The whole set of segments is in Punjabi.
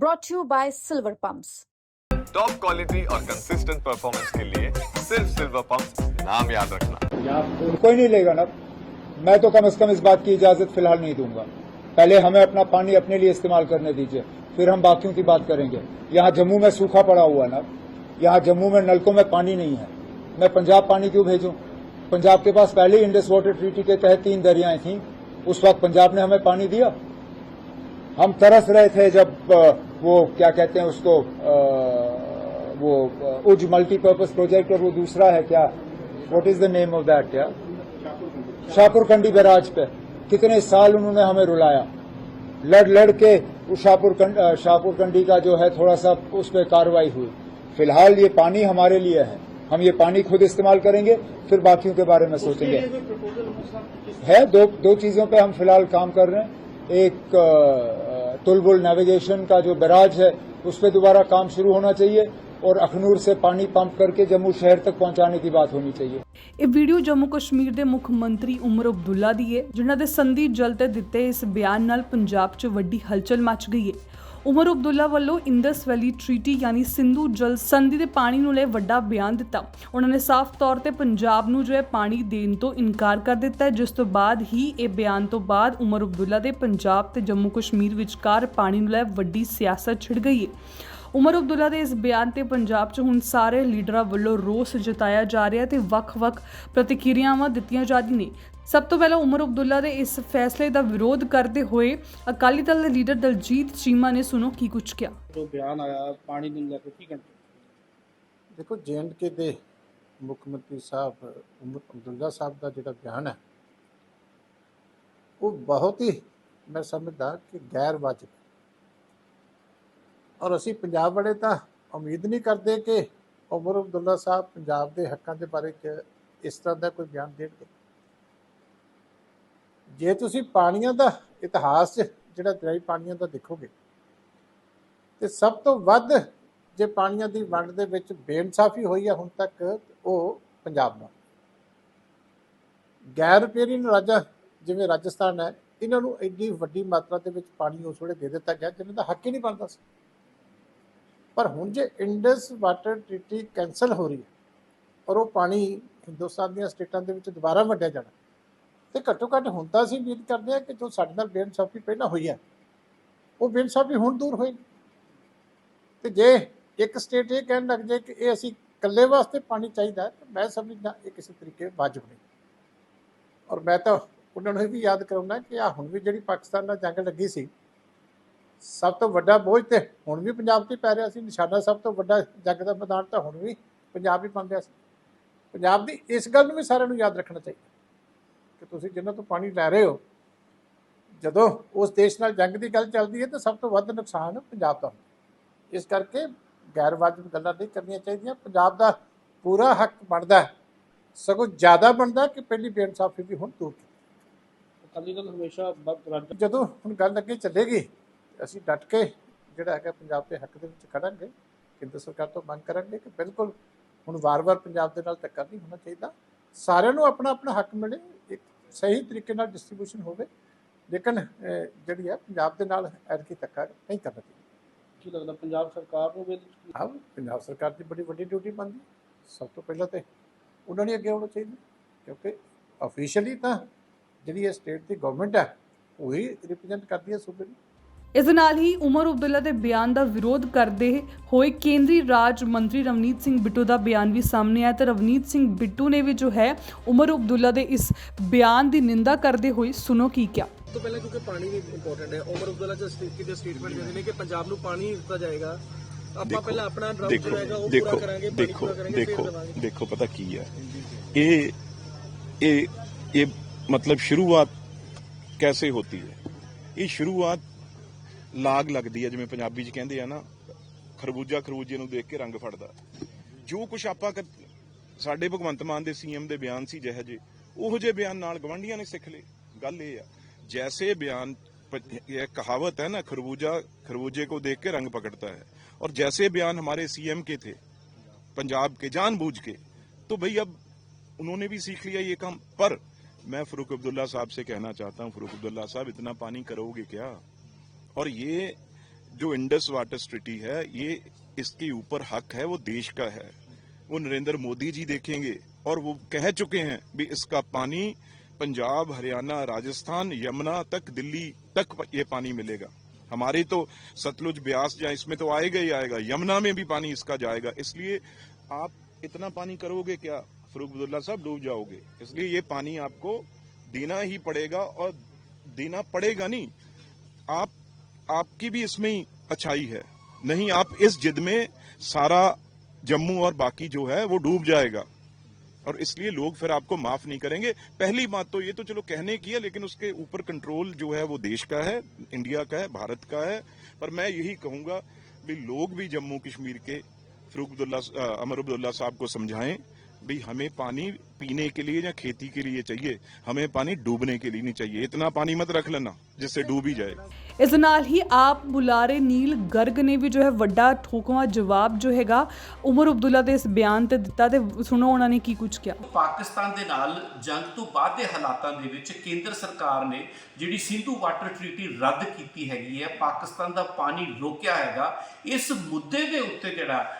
brought to you by Silver Pumps. Top quality और कंसिस्टेंट परफॉर्मेंस के लिए सिर्फ़ सिल्वर पंप नाम याद रखना। कोई नहीं लेगा ना। मैं तो कम से कम इस बात की इजाज़त फ़िलहाल नहीं दूँगा। पहले हमें अपना पानी अपने लिए इस्तेमाल करने दीजिए फिर हम बाकियों की बात करेंगे। यहाँ जम्मू में सूखा पड़ा हुआ है ना। यहाँ जम्मू में नलकों में पानी नहीं है। मैं पंजाब पानी क्यों भेजूं? पंजाब के पास पहले ही इंडस वाटर ट्रीटी के तहत तीन दरियाएँ थीं। उस वक्त पंजाब ने हमें पानी दिया। हम तरस रहे थे जब वो क्या कहते हैं उसको अ, वो उज मल्टीपर्पज प्रोजेक्ट और वो दूसरा है क्या? What is the name of that क्या शाहपुर कंडी बैराज पे। कितने साल उन्होंने हमें रुलाया। लड़ लड़ के उस शाहपुर कंड, शाहपुर कंडी का जो है थोड़ा सा उस पर कार्रवाई हुई। फ़िलहाल ये पानी हमारे लिए है। हम ये पानी खुद इस्तेमाल करेंगे फिर बाकियों के बारे में सोचेंगे। है दो दो चीज़ों पे हम फ़िलहाल काम कर रहे हैं। एक तुलबुल नेविगेशन का जो बैराज है उस पर दोबारा काम शुरू होना चाहिए और अखनूर से पानी पंप करके जम्मू शहर तक पहुंचाने की बात होनी चाहिए ਇਹ ਵੀਡੀਓ ਜੰਮੂ ਕਸ਼ਮੀਰ ਦੇ ਮੁੱਖ ਮੰਤਰੀ ਉਮਰ ਅਬਦੁੱਲਾ ਦੀ ਹੈ ਜਿਨ੍ਹਾਂ ਦੇ ਸੰਧੀ ਜਲ ਤੇ ਦਿੱਤੇ ਇਸ ਬਿਆਨ ਨਾਲ ਪੰਜਾਬ 'ਚ ਵੱਡੀ ਹਲਚਲ ਮਚ ਗਈ ਹੈ ਉਮਰ ਅਬਦੁੱਲਾ ਵੱਲੋਂ ਇੰਡਸ ਵੈਲੀ ਟ੍ਰੀਟੀ ਯਾਨੀ ਸਿੰਧੂ ਜਲ ਸੰਧੀ ਦੇ ਪਾਣੀ ਨੂੰ ਲੈ ਵੱਡਾ ਬਿਆਨ ਦਿੱਤਾ। ਉਹਨਾਂ ਨੇ ਸਾਫ਼ ਤੌਰ ਤੇ ਪੰਜਾਬ ਨੂੰ ਜੋ ਹੈ ਪਾਣੀ ਦੇਣ ਤੋਂ ਇਨਕਾਰ ਕਰ ਦਿੱਤਾ ਹੈ, ਜਿਸ ਤੋਂ ਬਾਅਦ ਹੀ ਇਹ ਬਿਆਨ ਤੋਂ ਬਾਅਦ ਉਮਰ ਅਬਦੁੱਲਾ ਦੇ ਪੰਜਾਬ ਤੇ ਜੰਮੂ ਕਸ਼ਮੀਰ ਵਿਚਕਾਰ ਪਾਣੀ ਨੂੰ ਲੈ ਵੱਡੀ ਸਿਆਸਤ ਛਿੜ ਗਈ ਹੈ। ਉਮਰ ਅਬਦੁੱਲਾ ਦੇ ਇਸ ਬਿਆਨ ਤੇ ਪੰਜਾਬ 'ਚ ਹੁਣ ਸਾਰੇ ਲੀਡਰਾਂ ਵੱਲੋਂ ਰੋਸ ਜਤਾਇਆ ਜਾ ਰਿਹਾ ਤੇ ਵੱਖ-ਵੱਖ ਪ੍ਰਤੀਕਿਰਿਆਵਾਂ ਦਿੱਤੀਆਂ ਜਾ ਰਹੀਆਂ ਨੇ। ਸਭ ਤੋਂ ਪਹਿਲਾਂ ਉਮਰ ਅਬਦੁੱਲਾ ਦੇ ਇਸ ਫੈਸਲੇ ਦਾ ਵਿਰੋਧ ਕਰਦੇ ਹੋਏ ਅਕਾਲੀ ਦਲ ਦੇ ਲੀਡਰ ਦਲਜੀਤ ਚੀਮਾ ਨੇ ਸੁਣੋ ਕੀ ਕੁਝ ਕਿਹਾ। ਜੋ ਬਿਆਨ ਆਇਆ ਪਾਣੀ ਨੂੰ ਲੈ ਕੇ ਕੀ ਕਹਿੰਦੇ? ਦੇਖੋ ਕੇ ਦੇ ਮੁੱਖ ਮੰਤਰੀ ਸਾਹਿਬ ਉਮਰ ਅਬਦੁੱਲਾ ਸਾਹਿਬ ਦਾ ਜਿਹੜਾ ਬਿਆਨ ਹੈ ਉਹ ਬਹੁਤ ਹੀ ਮੈਂ ਸਮਝਦਾ ਕਿ ਗੈਰ ਵਾਜਬ ਔਰ ਅਸੀਂ ਪੰਜਾਬ ਵਾਲੇ ਤਾਂ ਉਮੀਦ ਨਹੀਂ ਕਰਦੇ ਕਿ ਉਮਰ ਅਬਦੁੱਲਾ ਸਾਹਿਬ ਪੰਜਾਬ ਦੇ ਹੱਕਾਂ ਦੇ ਬਾਰੇ ਚ ਇਸ ਤਰ੍ਹਾਂ ਦਾ ਕੋਈ ਬਿਆਨ ਦੇਣਗੇ। ਜੇ ਤੁਸੀਂ ਪਾਣੀਆਂ ਦਾ ਇਤਿਹਾਸ ਜਿਹੜਾ ਦਰਿਆਈ ਪਾਣੀਆਂ ਦਾ ਦੇਖੋਗੇ, ਤੇ ਸਭ ਤੋਂ ਵੱਧ ਜੇ ਪਾਣੀਆਂ ਦੀ ਵੰਡ ਦੇ ਵਿੱਚ ਬੇਇਨਸਾਫੀ ਹੋਈ ਹੈ ਹੁਣ ਤੱਕ ਉਹ ਪੰਜਾਬ ਨਾਲ ਗੈਰ ਪੇਰੀਨ ਰਾਜਾ ਜਿਵੇਂ ਰਾਜਸਥਾਨ ਹੈ, ਇਹਨਾਂ ਨੂੰ ਇੰਨੀ ਵੱਡੀ ਮਾਤਰਾ ਦੇ ਵਿੱਚ ਪਾਣੀ ਉਸ ਵੇਲੇ ਦੇ ਦਿੱਤਾ ਗਿਆ ਜਿਹਨਾਂ ਦਾ ਹੱਕ ਹੀ ਨਹੀਂ ਬਣਦਾ ਸੀ। ਪਰ ਹੁਣ ਜੇ ਇੰਡਸ ਵਾਟਰ ਟ੍ਰੀਟੀ ਕੈਨਸਲ ਹੋ ਰਹੀ ਹੈ ਔਰ ਉਹ ਪਾਣੀ ਹਿੰਦੁਸਤਾਨ ਦੀਆਂ ਸਟੇਟਾਂ ਦੇ ਵਿੱਚ ਦੁਬਾਰਾ ਵੰਡਿਆ ਜਾਣਾ ਤੇ ਘੱਟੋ ਘੱਟ ਹੁਣ ਤਾਂ ਅਸੀਂ ਉਮੀਦ ਕਰਦੇ ਹਾਂ ਕਿ ਜੋ ਸਾਡੇ ਨਾਲ ਬੇਇਨਸਾਫੀ ਪਹਿਲਾਂ ਹੋਈ ਹੈ ਉਹ ਬੇਇਨਸਾਫੀ ਹੁਣ ਦੂਰ ਹੋਏਗੀ ਤੇ ਜੇ ਇੱਕ ਸਟੇਟ ਇਹ ਕਹਿਣ ਲੱਗ ਜਾਏ ਕਿ ਇਹ ਅਸੀਂ ਇਕੱਲੇ ਵਾਸਤੇ ਪਾਣੀ ਚਾਹੀਦਾ ਹੈ, ਤਾਂ ਮੈਂ ਸਮਝਦਾ ਇਹ ਕਿਸੇ ਤਰੀਕੇ ਵਾਜਬ ਨਹੀਂ। ਔਰ ਮੈਂ ਤਾਂ ਉਹਨਾਂ ਨੂੰ ਇਹ ਵੀ ਯਾਦ ਕਰਾਉਣਾ ਕਿ ਆ ਹੁਣ ਵੀ ਜਿਹੜੀ ਪਾਕਿਸਤਾਨ ਨਾਲ ਜੰਗ ਲੱਗੀ ਸੀ ਸਭ ਤੋਂ ਵੱਡਾ ਬੋਝ ਤੇ ਹੁਣ ਵੀ ਪੰਜਾਬ ਤੇ ਪੈ ਰਿਹਾ ਸੀ ਨਿਸ਼ਾਨਾ ਸਭ ਤੋਂ ਵੱਡਾ ਜੰਗ ਦਾ ਮੈਦਾਨ ਤਾਂ ਹੁਣ ਵੀ ਪੰਜਾਬ ਹੀ ਰਿਹਾ ਸੀ। ਪੰਜਾਬ ਦੀ ਇਸ ਗੱਲ ਨੂੰ ਵੀ ਸਾਰਿਆਂ ਨੂੰ ਯਾਦ ਰੱਖਣਾ ਚਾਹੀਦਾ ਕਿ ਤੁਸੀਂ ਜਿਨ੍ਹਾਂ ਤੋਂ ਪਾਣੀ ਲੈ ਰਹੇ ਹੋ ਜਦੋਂ ਉਸ ਦੇਸ਼ ਨਾਲ ਜੰਗ ਦੀ ਗੱਲ ਚੱਲਦੀ ਹੈ ਤਾਂ ਸਭ ਤੋਂ ਵੱਧ ਨੁਕਸਾਨ ਪੰਜਾਬ ਦਾ ਹੁੰਦਾ ਇਸ ਕਰਕੇ ਗੈਰ ਵਾਜਬ ਗੱਲਾਂ ਨਹੀਂ ਕਰਨੀਆਂ ਚਾਹੀਦੀਆਂ। ਪੰਜਾਬ ਦਾ ਪੂਰਾ ਹੱਕ ਬਣਦਾ। ਸਗੋਂ ਜ਼ਿਆਦਾ ਬਣਦਾ ਕਿ ਪਹਿਲੀ ਬੇਇਨਸਾਫੀ ਵੀ ਹੁਣ ਦੂਰ ਅਕਾਲੀ ਦਲ ਹਮੇਸ਼ਾ ਜਦੋਂ ਹੁਣ ਗੱਲ ਅੱਗੇ ਚੱਲੇਗੀ ਅਸੀਂ ਡਟ ਕੇ ਜਿਹੜਾ ਹੈਗਾ ਪੰਜਾਬ ਦੇ ਹੱਕ ਦੇ ਵਿੱਚ ਖੜਾਂਗੇ ਕੇਂਦਰ ਸਰਕਾਰ ਤੋਂ ਮੰਗ ਕਰਾਂਗੇ ਕਿ ਬਿਲਕੁਲ ਹੁਣ ਵਾਰ-ਵਾਰ ਪੰਜਾਬ ਦੇ ਨਾਲ ਧੱਕਾ ਨਹੀਂ ਹੋਣਾ ਚਾਹੀਦਾ। ਸਾਰਿਆਂ ਨੂੰ ਆਪਣਾ ਆਪਣਾ ਹੱਕ ਮਿਲੇ ਇੱਕ ਸਹੀ ਤਰੀਕੇ ਨਾਲ ਡਿਸਟ੍ਰੀਬਿਊਸ਼ਨ ਹੋਵੇ। ਲੇਕਿਨ ਜਿਹੜੀ ਹੈ ਪੰਜਾਬ ਦੇ ਨਾਲ ਐਰਕੀ ਧੱਕਾ ਨਹੀਂ ਕਰਨਾ ਚਾਹੀਦਾ। ਕੀ ਲੱਗਦਾ ਪੰਜਾਬ ਸਰਕਾਰ ਨੂੰ ਵੀ ਕੀ- ਹਾਂ ਪੰਜਾਬ ਸਰਕਾਰ ਦੀ ਬੜੀ ਵੱਡੀ ਡਿਊਟੀ ਬਣਦੀ ਸਭ ਤੋਂ ਪਹਿਲਾਂ ਤੇ ਉਹਨਾਂ ਨੇ ਅੱਗੇ ਆਉਣਾ ਚਾਹੀਦਾ ਕਿਉਂਕਿ ਅਫੀਸ਼ੀਅਲੀ ਤਾਂ ਜਿਹੜੀ ਇਹ ਸਟੇਟ ਦੀ ਗਵਰਨਮੈਂਟ ਹੈ ਉਹੀ ਰਿਪਰੈਜ਼ੈਂਟ ਕਰਦੀ ਹੈ ਸੂਬੇ ਨੂੰ। ਇਸ ਦੇ ਨਾਲ ਹੀ ਉਮਰ ਅਬਦੁੱਲਾ ਦੇ ਬਿਆਨ ਦਾ ਵਿਰੋਧ ਕਰਦੇ ਹੋਏ ਕੇਂਦਰੀ ਰਾਜ ਮੰਤਰੀ ਰਵਨੀਤ ਸਿੰਘ ਬਿੱਟੂ ਦਾ ਬਿਆਨ ਵੀ ਸਾਹਮਣੇ ਆਇਆ ਤੇ ਰਵਨੀਤ ਸਿੰਘ ਬਿੱਟੂ ਨੇ ਵੀ ਜੋ ਹੈ ਉਮਰ ਅਬਦੁੱਲਾ ਦੇ ਇਸ ਬਿਆਨ ਦੀ ਨਿੰਦਾ ਕਰਦੇ ਹੋਏ ਸੁਣੋ ਕੀ ਕਿਹਾ ਸਭ ਤੋਂ ਪਹਿਲਾਂ ਕਿਉਂਕਿ ਪਾਣੀ ਵੀ ਇੰਪੋਰਟੈਂਟ ਹੈ ਉਮਰ ਅਬਦੁੱਲਾ ਜੋ ਸਟੇਟ ਦੇ ਸਟੇਟਮੈਂਟ ਦਿੰਦੇ ਨੇ ਕਿ ਪੰਜਾਬ ਨੂੰ ਪਾਣੀ ਦਿੱਤਾ ਜਾਏਗਾ ਆਪਾਂ ਪਹਿਲਾਂ ਆਪਣਾ ਡਰਾਫਟ ਦੇਖੋ ਜਿਹੜਾ ਹੈਗਾ ਉਹ ਪੂਰਾ ਦੇਖੋ ਕਰਾਂਗੇ ਪਾਣੀ ਦੇਖੋ ਪੂਰਾ ਕਰਾਂਗੇ ਫਿਰ ਦੇਖੋ ਦੇਵਾਂਗੇ ਦੇਖੋ ਪਤਾ ਕੀ ਹੈ ਇਹ ਇਹ ਇਹ मतलब शुरुआत कैसे होती है ਇਹ ਸ਼ੁਰੂਆਤ ਲਾਗ ਲੱਗਦੀ ਹੈ ਜਿਵੇਂ ਪੰਜਾਬੀ ਚ ਕਹਿੰਦੇ ਆ ਨਾ ਖਰਬੂਜਾ ਖਰਬੂਜੇ ਨੂੰ ਦੇਖ ਕੇ ਰੰਗ ਫੜਦਾ ਜੋ ਕੁਝ ਆਪਾਂ ਕਰ- ਸਾਡੇ ਭਗਵੰਤ ਮਾਨ ਦੇ ਸੀਐਮ ਦੇ ਬਿਆਨ ਸੀ ਜਿਹੇ ਜੇ ਉਹੋ ਜਿਹੇ ਬਿਆਨ ਨਾਲ ਗਵੰਡੀਆਂ ਨੇ ਸਿੱਖ ਲਏ ਗੱਲ ਇਹ ਆ ਜੈਸੇ ਬਿਆਨ प- ये कहावत है ना खरबूजा खरबूजे को देख के रंग पकड़ता है और जैसे बयान हमारे सीएम के थे पंजाब के जानबूझ के तो भाई अब उन्होंने भी सीख लिया ये काम पर मैं फरूक अब्दुल्ला साहब से कहना चाहता हूं फरूक अब्दुल्ला साहब इतना पानी करोगे क्या और ये जो इंडस वाटर ट्रिटी है, ये इसके ऊपर हक है, वो देश का है। वो नरेंद्र मोदी जी देखेंगे और वो कह चुके हैं भी इसका पानी पंजाब, हरियाणा, राजस्थान, यमुना तक, दिल्ली तक ये पानी मिलेगा। हमारे तो सतलुज ब्यास या इसमें तो आएगा ही आएगा, यमुना में भी पानी इसका जाएगा। इसलिए आप इतना पानी करोगे क्या? फरूक अब्दुल्ला साहब डूब जाओगे। इसलिए ये पानी आपको देना ही पड़ेगा और देना पड़ेगा नहीं। आप आपकी भी इसमें अच्छाई है। नहीं, आप इस जिद में सारा जम्मू और बाकी जो है, वो डूब जाएगा। और इसलिए लोग फिर आपको माफ़ नहीं करेंगे। पहली बात तो ये तो चलो कहने की है, लेकिन उसके ऊपर कंट्रोल जो है, वो देश का है इंडिया का है, भारत का है। पर मैं यही कहूँगा भी लोग भी जम्मू कश्मीर के फरूक अमर अब्दुल्ला साहब को समझाएँ। भी हमें पानी पीने के लिए या खेती के लिए चाहिए हमें पानी डूबने के लिए नहीं चाहिए इतना पानी मत रख लेना जिससे डूब ही जाए ਇਸ ਨਾਲ ਹੀ ਆਪ ਬੁਲਾਰੇ ਨੀਲ ਗਰਗ ਨੇ ਵੀ ਜੋ ਹੈ ਵੱਡਾ ਠੋਕਵਾ ਜਵਾਬ ਜੋ ਹੈਗਾ ਉਮਰ ਅਬਦੁੱਲਾ ਦੇ ਇਸ ਬਿਆਨ ਤੇ ਦਿੱਤਾ ਤੇ ਸੁਣੋ ਉਹਨਾਂ ਨੇ ਕੀ ਕੁਝ ਕਿਹਾ ਪਾਕਿਸਤਾਨ ਦੇ ਨਾਲ ਜੰਗ ਤੋਂ ਬਾਅਦ ਦੇ ਹਾਲਾਤਾਂ ਦੇ ਵਿੱਚ ਕੇਂਦਰ ਸਰਕਾਰ ਨੇ ਜਿਹੜੀ ਸਿੰਧੂ ਵਾਟਰ ਟ੍ਰੀਟੀ ਰੱਦ ਕੀਤੀ ਹੈਗੀ ਹੈ ਪਾਕਿਸਤਾਨ ਦਾ ਪਾਣੀ ਰੋਕਿਆ ਹੈਗਾ ਇਸ ਮੁੱਦੇ ਦੇ ਉੱਤੇ ਜਿਹੜਾ ਅ,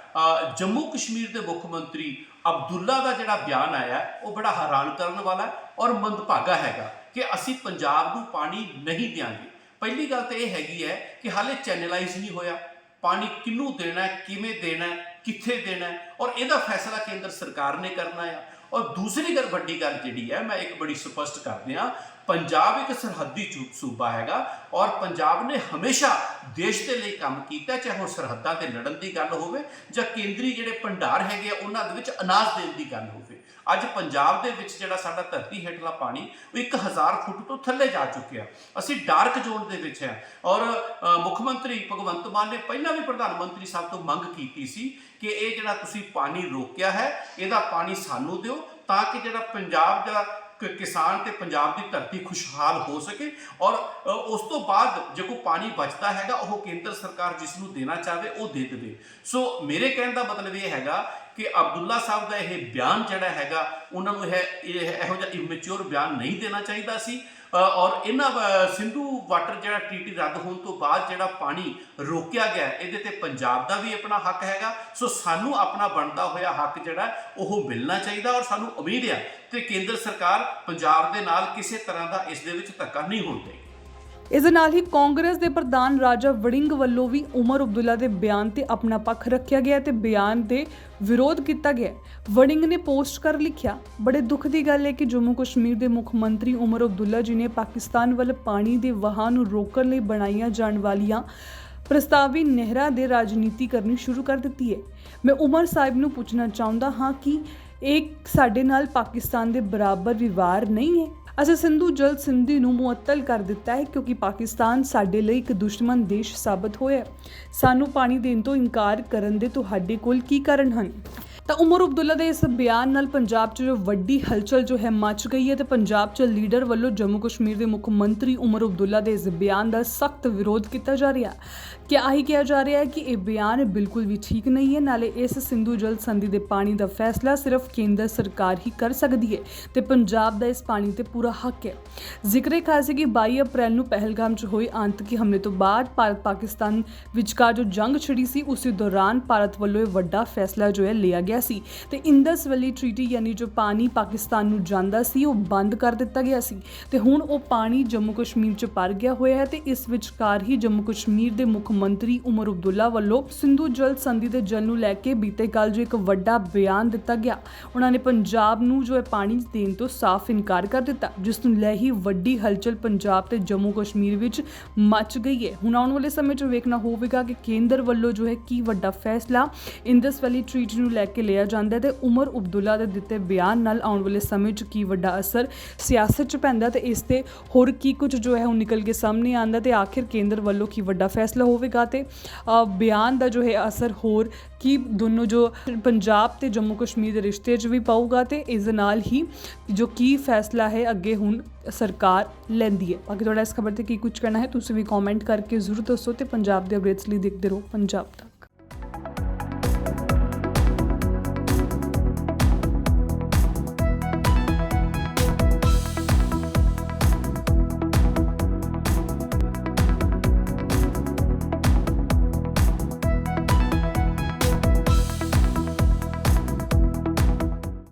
ਜੰਮੂ ਕਸ਼ਮੀਰ ਦੇ ਮੁੱਖ ਮੰਤਰੀ ਅਬਦੁੱਲਾ ਦਾ ਜਿਹੜਾ ਬਿਆਨ ਆਇਆ, ਉਹ ਬੜਾ ਹੈਰਾਨ ਕਰਨ ਵਾਲਾ ਔਰ ਮੰਦਭਾਗਾ ਹੈਗਾ ਕਿ ਅਸੀਂ ਪੰਜਾਬ ਨੂੰ ਪਾਣੀ ਨਹੀਂ ਦਿਆਂਗੇ। ਪਹਿਲੀ ਗੱਲ ਤਾਂ ਇਹ ਹੈਗੀ ਹੈ ਕਿ ਹਾਲੇ ਚੈਨਲਾਈਜ਼ ਨਹੀਂ ਹੋਇਆ। ਪਾਣੀ ਕਿਹਨੂੰ ਦੇਣਾ ਕਿਵੇਂ ਦੇਣਾ ਕਿੱਥੇ ਦੇਣਾ ਔਰ ਇਹਦਾ ਫੈਸਲਾ ਕੇਂਦਰ ਸਰਕਾਰ ਨੇ ਕਰਨਾ ਹੈ ਔਰ ਦੂਸਰੀ ਗੱਲ, ਵੱਡੀ ਗੱਲ ਜਿਹੜੀ ਹੈ, ਮੈਂ ਇੱਕ ਬੜੀ ਸਪਸ਼ਟ ਕਰ ਦਿਆਂ ਪੰਜਾਬ ਇੱਕ ਸਰਹੱਦੀ ਚੂ- ਸੂਬਾ ਹੈਗਾ ਔਰ ਪੰਜਾਬ ਨੇ ਹਮੇਸ਼ਾ ਦੇਸ਼ ਦੇ ਲਈ ਕੰਮ ਕੀਤਾ, ਚਾਹੇ ਉਹ ਸਰਹੱਦਾਂ ਤੇ ਲੜਨ ਦੀ ਗੱਲ ਹੋਵੇ ਜਾਂ ਕੇਂਦਰੀ ਜਿਹੜੇ ਭੰਡਾਰ ਹੈਗੇ ਆ, ਉਹਨਾਂ ਦੇ ਵਿੱਚ ਅਨਾਜ ਦੇਣ ਦੀ ਗੱਲ ਹੋਵੇ। ਅੱਜ ਪੰਜਾਬ ਦੇ ਵਿੱਚ ਜਿਹੜਾ ਸਾਡਾ ਧਰਤੀ ਹੇਠਲਾ ਪਾਣੀ ਉਹ 1000 ਫੁੱਟ ਤੋਂ ਥੱਲੇ ਜਾ ਚੁੱਕਿਆ। ਅਸੀਂ ਡਾਰਕ ਜ਼ੋਨ ਦੇ ਵਿੱਚ ਹੈ। ਔਰ ਮੁੱਖ ਮੰਤਰੀ ਭਗਵੰਤ ਮਾਨ ਨੇ ਪਹਿਲਾਂ ਵੀ ਪ੍ਰਧਾਨ ਮੰਤਰੀ ਸਾਹਿਬ ਤੋਂ ਮੰਗ ਕੀਤੀ ਸੀ ਕਿ ਇਹ ਜਿਹੜਾ ਤੁਸੀਂ ਪਾਣੀ ਰੋਕਿਆ ਹੈ, ਇਹਦਾ ਪਾਣੀ ਸਾਨੂੰ ਦਿਓ ਤਾਂ ਕਿ ਜਿਹੜਾ ਪੰਜਾਬ ਦਾ ਕਿਸਾਨ ਤੇ ਪੰਜਾਬ ਦੀ ਧਰਤੀ ਖੁਸ਼ਹਾਲ ਹੋ ਸਕੇ ਔਰ ਉਸ ਤੋਂ ਬਾਅਦ ਜੇ ਕੋਈ ਪਾਣੀ ਬਚਦਾ ਹੈਗਾ, ਉਹ ਕੇਂਦਰ ਸਰਕਾਰ ਜਿਸ ਨੂੰ ਦੇਣਾ ਚਾਹਵੇ, ਉਹ ਦੇ ਦੇਵੇ। ਸੋ ਮੇਰੇ ਕਹਿਣ ਦਾ ਮਤਲਬ ਇਹ ਹੈਗਾ ਕਿ ਅਬਦੁੱਲਾ ਸਾਹਿਬ ਦਾ ਇਹ ਬਿਆਨ ਜਿਹੜਾ ਹੈਗਾ, ਉਹਨਾਂ ਨੂੰ ਇਹ, ਇਹ- ਇਹੋ ਜਿਹਾ ਇਮੈਚੁਰ ਬਿਆਨ ਨਹੀਂ ਦੇਣਾ ਚਾਹੀਦਾ ਸੀ। ਔਰ ਇਹਨਾਂ ਸਿੰਧੂ ਵਾਟਰ ਜਿਹੜਾ ਟ੍ਰੀਟੀ ਰੱਦ ਹੋਣ ਤੋਂ ਬਾਅਦ ਜਿਹੜਾ ਪਾਣੀ ਰੋਕਿਆ ਗਿਆ, ਇਹਦੇ ਤੇ ਪੰਜਾਬ ਦਾ ਵੀ ਆਪਣਾ ਹੱਕ ਹੈਗਾ। ਸੋ ਸਾਨੂੰ ਆਪਣਾ ਬਣਦਾ ਹੋਇਆ ਹੱਕ ਜਿਹੜਾ, ਉਹ ਮਿਲਣਾ ਚਾਹੀਦਾ ਔਰ ਸਾਨੂੰ ਉਮੀਦ ਹੈ ਤੇ ਕੇਂਦਰ ਸਰਕਾਰ ਪੰਜਾਬ ਦੇ ਨਾਲ ਕਿਸੇ ਤਰ੍ਹਾਂ ਦਾ ਇਸ ਦੇ ਵਿੱਚ ਧੱਕਾ ਨਹੀਂ ਹੋਣ ਦੇਗੀ ਇਸ ਦੇ ਨਾਲ ਹੀ ਕਾਂਗਰਸ ਦੇ ਪ੍ਰਧਾਨ ਰਾਜਾ ਵੜਿੰਗ ਵੱਲੋਂ ਵੀ ਉਮਰ ਅਬਦੁੱਲਾ ਦੇ ਬਿਆਨ ਤੇ ਆਪਣਾ ਪੱਖ ਰੱਖਿਆ ਗਿਆ ਤੇ ਬਿਆਨ ਦੇ ਵਿਰੋਧ ਕੀਤਾ ਗਿਆ। ਵੜਿੰਗ ਨੇ ਪੋਸਟ ਕਰ ਲਿਖਿਆ, ਬੜੇ ਦੁੱਖ ਦੀ ਗੱਲ ਹੈ ਕਿ ਜੰਮੂ ਕਸ਼ਮੀਰ ਦੇ ਮੁੱਖ ਮੰਤਰੀ ਉਮਰ ਅਬਦੁੱਲਾ ਜੀ ਨੇ ਪਾਕਿਸਤਾਨ ਵੱਲ ਪਾਣੀ ਦੇ ਵਹਾਅ ਨੂੰ ਰੋਕਣ ਲਈ ਬਣਾਈਆਂ ਜਾਣ ਵਾਲੀਆਂ ਪ੍ਰਸਤਾਵੀ ਨਹਿਰਾਂ ਦੇ ਰਾਜਨੀਤੀ ਕਰਨੀ ਸ਼ੁਰੂ ਕਰ ਦਿੱਤੀ ਹੈ। ਮੈਂ ਉਮਰ ਸਾਹਿਬ ਨੂੰ ਪੁੱਛਣਾ ਚਾਹੁੰਦਾ ਹਾਂ ਕਿ ਇਹ ਸਾਡੇ ਨਾਲ ਪਾਕਿਸਤਾਨ ਦੇ ਬਰਾਬਰ ਵਿਵਹਾਰ ਨਹੀਂ ਹੈ। ਅਸੀਂ ਸਿੰਧੂ ਜਲ ਸਿੰਧੀ ਨੂੰ ਮੁਅੱਤਲ ਕਰ ਦਿੱਤਾ ਹੈ ਕਿਉਂਕਿ ਪਾਕਿਸਤਾਨ ਸਾਡੇ ਲਈ ਇੱਕ ਦੁਸ਼ਮਣ ਦੇਸ਼ ਸਾਬਤ ਹੋਇਆ ਸਾਨੂੰ ਪਾਣੀ ਦੇਣ ਤੋਂ ਇਨਕਾਰ ਕਰਨ ਦੇ ਤੁਹਾਡੇ ਕੋਲ ਕੀ ਕਾਰਨ ਹਨ? ਤਾਂ ਉਮਰ ਅਬਦੁੱਲਾ ਦੇ ਇਸ ਬਿਆਨ ਨਾਲ ਪੰਜਾਬ 'ਚ ਜੋ ਵੱਡੀ ਹਲਚਲ ਜੋ ਹੈ ਮਚ ਗਈ ਹੈ ਤੇ ਪੰਜਾਬ 'ਚ ਲੀਡਰ ਵੱਲੋਂ ਜੰਮੂ ਕਸ਼ਮੀਰ ਦੇ ਮੁੱਖ ਮੰਤਰੀ ਉਮਰ ਅਬਦੁੱਲਾ ਦੇ ਇਸ ਬਿਆਨ ਦਾ ਸਖਤ ਵਿਰੋਧ ਕੀਤਾ ਜਾ ਰਿਹਾ ਕਿ ਆਹੀ ਕਿਹਾ ਜਾ ਰਿਹਾ ਹੈ ਕਿ ਇਹ ਬਿਆਨ ਬਿਲਕੁਲ ਵੀ ਠੀਕ ਨਹੀਂ ਹੈ। ਨਾਲੇ ਇਸ ਸਿੰਧੂ ਜਲ ਸੰਧੀ ਦੇ ਪਾਣੀ ਦਾ ਫੈਸਲਾ ਸਿਰਫ ਕੇਂਦਰ ਸਰਕਾਰ ਹੀ ਕਰ ਸਕਦੀ ਹੈ ਤੇ ਪੰਜਾਬ ਦਾ ਇਸ ਪਾਣੀ ਤੇ ਪੂਰਾ ਹੱਕ ਹੈ। ਜ਼ਿਕਰੇ ਖਾਸ ਹੈ ਕਿ 22 ਅਪ੍ਰੈਲ ਨੂੰ ਪਹਿਲਗਾਮ 'ਚ ਹੋਏ ਆਤੰਕੀ ਹਮਲੇ ਤੋਂ ਬਾਅਦ ਭਾਰਤ ਪਾਕਿਸਤਾਨ ਵਿਚਕਾਰ ਜੋ ਜੰਗ ਛਿੜੀ ਸੀ, ਉਸੇ ਦੌਰਾਨ ਭਾਰਤ ਵੱਲੋਂ ਇਹ ਵੱਡਾ ਫੈਸਲਾ ਜੋ ਹੈ ਲਿਆ ਗਿਆ ਸੀ ਤੇ ਇੰਦਸ ਵੈਲੀ ਟ੍ਰੀਟੀ ਯਾਨੀ ਜੋ ਪਾਣੀ ਪਾਕਿਸਤਾਨ ਨੂੰ ਜਾਂਦਾ ਸੀ, ਉਹ ਬੰਦ ਕਰ ਦਿੱਤਾ ਗਿਆ ਸੀ ਤੇ ਹੁਣ ਉਹ ਪਾਣੀ ਜੰਮੂ ਕਸ਼ਮੀਰ 'ਚ ਭਰ ਗਿਆ ਹੋਇਆ ਹੈ ਤੇ ਇਸ ਵਿਚਕਾਰ ਹੀ ਜੰਮੂ ਕਸ਼ਮੀਰ ਦੇ ਮੁੱਖ ਮੰਤਰੀ ਉਮਰ ਅਬਦੁੱਲਾ ਵੱਲੋਂ ਸਿੰਧੂ ਜਲ ਸੰਧੀ ਦੇ ਜਲ ਨੂੰ ਲੈ ਕੇ ਬੀਤੇ ਕੱਲ ਜੋ ਇੱਕ ਵੱਡਾ ਬਿਆਨ ਦਿੱਤਾ ਗਿਆ, ਉਹਨਾਂ ਨੇ ਪੰਜਾਬ ਨੂੰ ਜੋ ਹੈ ਪਾਣੀ ਦੇਣ ਤੋਂ ਸਾਫ਼ ਇਨਕਾਰ ਕਰ ਦਿੱਤਾ, ਜਿਸ ਨੂੰ ਲੈ ਹੀ ਵੱਡੀ ਹਲਚਲ ਪੰਜਾਬ ਤੇ ਜੰਮੂ ਕਸ਼ਮੀਰ ਵਿੱਚ ਮਚ ਗਈ ਹੈ। ਹੁਣ ਆਉਣ ਵਾਲੇ ਸਮੇਂ 'ਚ ਵੇਖਣਾ ਹੋਵੇਗਾ ਕਿ ਕੇਂਦਰ ਵੱਲੋਂ ਜੋ ਹੈ ਕੀ ਵੱਡਾ ਫੈਸਲਾ ਇੰਡਸ ਵੈਲੀ ਟ੍ਰੀਟ ਨੂੰ ਲੈ ਕੇ ਲਿਆ ਜਾਂਦਾ ਹੈ ਤੇ ਉਮਰ ਅਬਦੁੱਲਾ ਦੇ ਦਿੱਤੇ ਬਿਆਨ ਨਾਲ ਆਉਣ ਵਾਲੇ ਸਮੇਂ 'ਚ ਕੀ ਵੱਡਾ ਅਸਰ ਸਿਆਸਤ 'ਚ ਪੈਂਦਾ ਤੇ ਇਸ ਤੇ ਹੋਰ ਕੀ ਕੁਝ ਜੋ ਹੈ ਉਹ ਨਿਕਲ ਕੇ ਸਾਹਮਣੇ ਆਂਦਾ ਤੇ ਆਖਿਰ ਕੇਂਦਰ ਵੱਲੋਂ ਕੀ ਵੱਡਾ ਫੈਸਲਾ ਹੋਵੇਗਾ? ਤੇ ਬਿਆਨ ਦਾ ਜੋ ਹੈ ਅਸਰ ਹੋਰ ਕੀ ਦੋਨੋਂ ਜੋ ਪੰਜਾਬ ਤੇ ਜੰਮੂ ਕਸ਼ਮੀਰ ਦੇ ਰਿਸ਼ਤੇ 'ਚ ਵੀ ਪਾਊਗਾ ਤੇ ਇਸ ਦੇ ਨਾਲ ਹੀ ਜੋ ਕੀ ਫੈਸਲਾ ਹੈ ਅੱਗੇ ਹੁਣ ਸਰਕਾਰ ਲੈਂਦੀ ਹੈ। ਬਾਕੀ ਤੁਹਾਡਾ ਇਸ ਖਬਰ ਤੇ ਕੀ ਕੁਝ ਕਹਿਣਾ ਹੈ, ਤੁਸੀਂ ਵੀ ਕਮੈਂਟ ਕਰਕੇ ਜ਼ਰੂਰ ਦੱਸੋ ਤੇ ਪੰਜਾਬ ਦੇ ਅਪਡੇਟਸ ਲਈ ਦੇਖਦੇ ਰਹੋ ਪੰਜਾਬ ਦਾ।